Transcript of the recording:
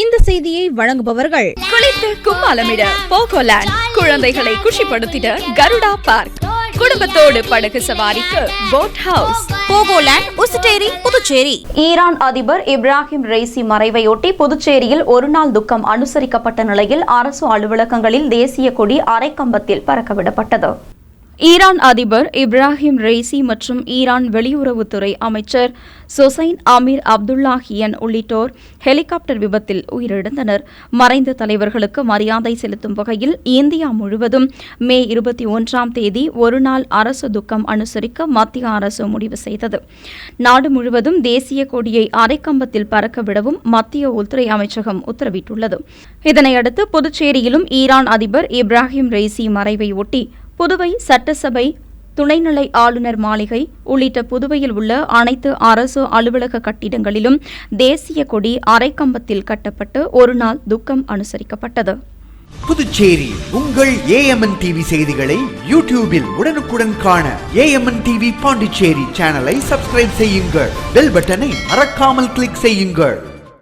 இந்த செய்தியை வழங்குபவர்கள் குளித்து கும்மாலமிட போகோலேண்ட் குழந்தைகளை குஷிப்படுத்திட கருடா பார்க். குடும்பத்தோடு படகு சவாரிக்கு boat house போகோலேண்ட் Ousteri Puducherry. Iran அதிபர் இப்ராஹிம் ரெய்சி மறைவையொட்டி புதுச்சேரியில் ஒருநாள் துக்கம் அனுசரிக்கப்பட்ட நிலையில் அரசு அலுவலகங்களில் தேசிய கொடி அரைக்கம்பத்தில் பறக்கவிடப்பட்டது. ஈரான் அதிபர் இப்ராஹிம் ரெய்சி மற்றும் ஈரான் வெளியுறவுத்துறை அமைச்சர் சொசைன் அமீர் அப்துல்லாஹியன் உள்ளிட்டோர் ஹெலிகாப்டர் விபத்தில் உயிரிழந்தனர். மறைந்த தலைவர்களுக்கு மரியாதை செலுத்தும் வகையில் இந்தியா முழுவதும் மே இருபத்தி ஒன்றாம் தேதி ஒருநாள் அரசு துக்கம் அனுசரிக்க மத்திய அரசு முடிவு செய்தது. நாடு முழுவதும் தேசிய கொடியை அரைக்கம்பத்தில் பறக்க விடவும் மத்திய உள்துறை அமைச்சகம் உத்தரவிட்டுள்ளது. இதனையடுத்து புதுச்சேரியிலும் ஈரான் அதிபர் இப்ராஹிம் ரெய்சி மறைவை ஒட்டி புதுவை சட்டசபை துணைநிலை ஆளுநர் மாளிகை உள்ளிட்ட புதுவையில் உள்ள அனைத்து அரசு அலுவலக கட்டிடங்களிலும் தேசிய கொடி அரைக்கம்பத்தில் கட்டப்பட்டு ஒருநாள் துக்கம் அனுசரிக்கப்பட்டது. புதுச்சேரி உங்கள் ஏஎம்என் டிவி செய்திகளை யூடியூபில் உடனுக்குடன் காண ஏஎம்என் டிவி பாண்டிச்சேரி சேனலை சப்ஸ்கிரைப் செய்யுங்கள். பெல் பட்டனை மறக்காமல் கிளிக் செய்யுங்கள்.